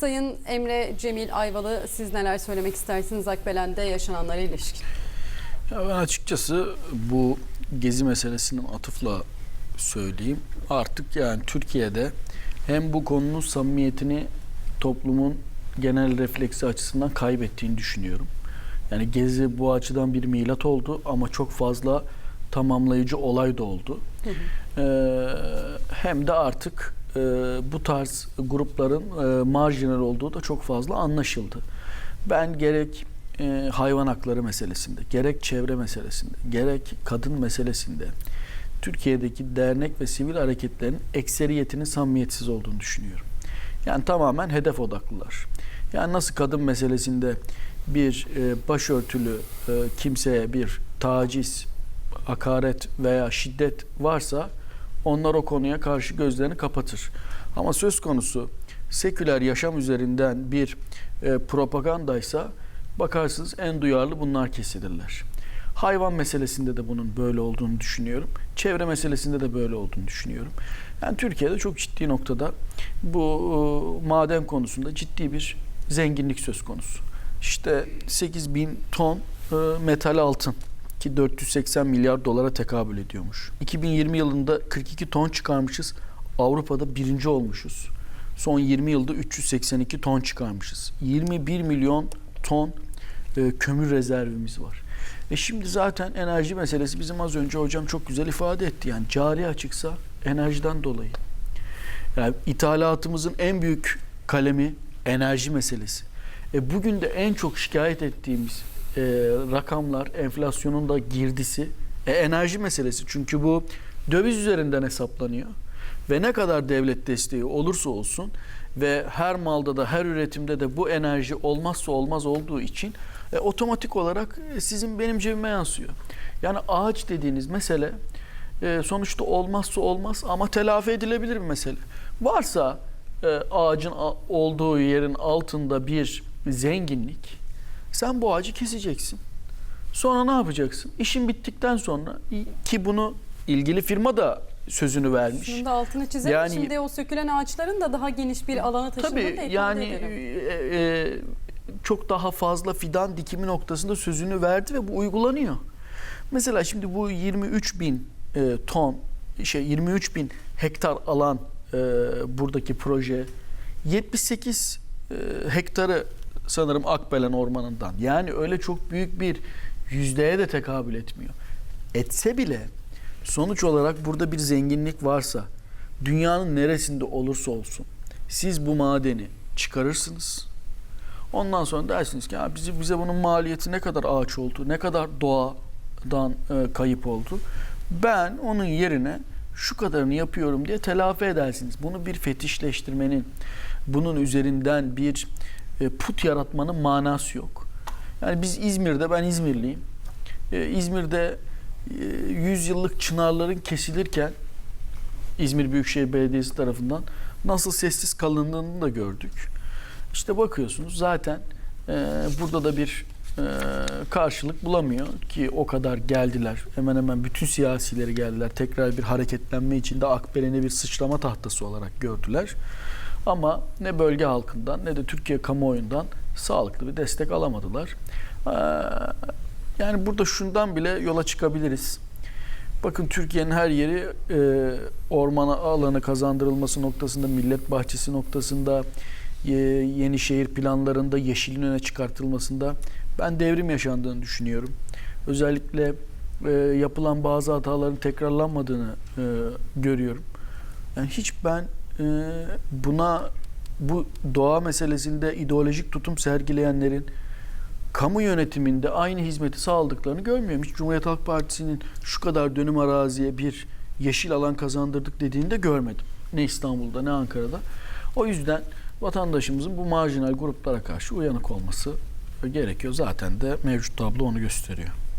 Sayın Emre Cemil Ayvalı siz neler söylemek istersiniz Akbelen'de yaşananlara ilişkin? Ya ben açıkçası bu gezi meselesinin atıfla söyleyeyim. Artık yani Türkiye'de hem bu konunun samimiyetini toplumun genel refleksi açısından kaybettiğini düşünüyorum. Yani gezi bu açıdan bir milat oldu ama çok fazla tamamlayıcı olay da oldu. Ee, hem de artık e, bu tarz grupların e, marjinal olduğu da çok fazla anlaşıldı. Ben gerek e, hayvan hakları meselesinde, gerek çevre meselesinde, gerek kadın meselesinde Türkiye'deki dernek ve sivil hareketlerin ekseriyetinin samimiyetsiz olduğunu düşünüyorum. Yani tamamen hedef odaklılar. Yani nasıl kadın meselesinde bir e, başörtülü e, kimseye bir taciz, hakaret veya şiddet varsa onlar o konuya karşı gözlerini kapatır. Ama söz konusu seküler yaşam üzerinden bir e, propagandaysa bakarsınız en duyarlı bunlar kesilirler. Hayvan meselesinde de bunun böyle olduğunu düşünüyorum. Çevre meselesinde de böyle olduğunu düşünüyorum. Yani Türkiye'de çok ciddi noktada bu e, maden konusunda ciddi bir zenginlik söz konusu. İşte 8 bin ton e, metal altın ki 480 milyar dolara tekabül ediyormuş. 2020 yılında 42 ton çıkarmışız. Avrupa'da birinci olmuşuz. Son 20 yılda 382 ton çıkarmışız. 21 milyon ton e, kömür rezervimiz var. E şimdi zaten enerji meselesi bizim az önce hocam çok güzel ifade etti. Yani cari açıksa enerjiden dolayı. Yani ithalatımızın en büyük kalemi enerji meselesi. E bugün de en çok şikayet ettiğimiz e, rakamlar, enflasyonun da girdisi e, enerji meselesi. Çünkü bu döviz üzerinden hesaplanıyor. Ve ne kadar devlet desteği olursa olsun ve her malda da her üretimde de bu enerji olmazsa olmaz olduğu için e, otomatik olarak e, sizin benim cebime yansıyor. Yani ağaç dediğiniz mesele e, sonuçta olmazsa olmaz ama telafi edilebilir bir mesele. Varsa e, ağacın olduğu yerin altında bir zenginlik sen bu ağacı keseceksin. Sonra ne yapacaksın? İşin bittikten sonra ki bunu ilgili firma da sözünü vermiş. Şimdi altını çizelim. Yani- Şimdi o sökülen ağaçların da daha geniş bir alana taşındığını da Tabii ifade yani edelim. e, e, çok daha fazla fidan dikimi noktasında sözünü verdi ve bu uygulanıyor. Mesela şimdi bu 23 bin e, ton, şey 23 bin hektar alan e, buradaki proje 78 e, hektarı sanırım Akbelen Ormanı'ndan. Yani öyle çok büyük bir yüzdeye de tekabül etmiyor. Etse bile sonuç olarak burada bir zenginlik varsa dünyanın neresinde olursa olsun siz bu madeni çıkarırsınız. Ondan sonra dersiniz ki bize, bize bunun maliyeti ne kadar ağaç oldu, ne kadar doğadan e, kayıp oldu. Ben onun yerine şu kadarını yapıyorum diye telafi edersiniz. Bunu bir fetişleştirmenin, bunun üzerinden bir e, put yaratmanın manası yok. Yani biz İzmir'de, ben İzmirliyim. E, İzmir'de e, 100 yıllık çınarların kesilirken İzmir Büyükşehir Belediyesi tarafından nasıl sessiz kalındığını da gördük. İşte bakıyorsunuz zaten e, burada da bir karşılık bulamıyor ki o kadar geldiler. Hemen hemen bütün siyasileri geldiler. Tekrar bir hareketlenme içinde Akbelen'i bir sıçrama tahtası olarak gördüler. Ama ne bölge halkından ne de Türkiye kamuoyundan sağlıklı bir destek alamadılar. E, yani burada şundan bile yola çıkabiliriz. Bakın Türkiye'nin her yeri e, orman alanı kazandırılması noktasında, millet bahçesi noktasında, e, yeni şehir planlarında yeşilin öne çıkartılmasında ben devrim yaşandığını düşünüyorum. Özellikle e, yapılan bazı hataların tekrarlanmadığını e, görüyorum. Yani hiç ben buna bu doğa meselesinde ideolojik tutum sergileyenlerin kamu yönetiminde aynı hizmeti sağladıklarını görmüyorum. Hiç Cumhuriyet Halk Partisi'nin şu kadar dönüm araziye bir yeşil alan kazandırdık dediğini de görmedim. Ne İstanbul'da ne Ankara'da. O yüzden vatandaşımızın bu marjinal gruplara karşı uyanık olması gerekiyor. Zaten de mevcut tablo onu gösteriyor.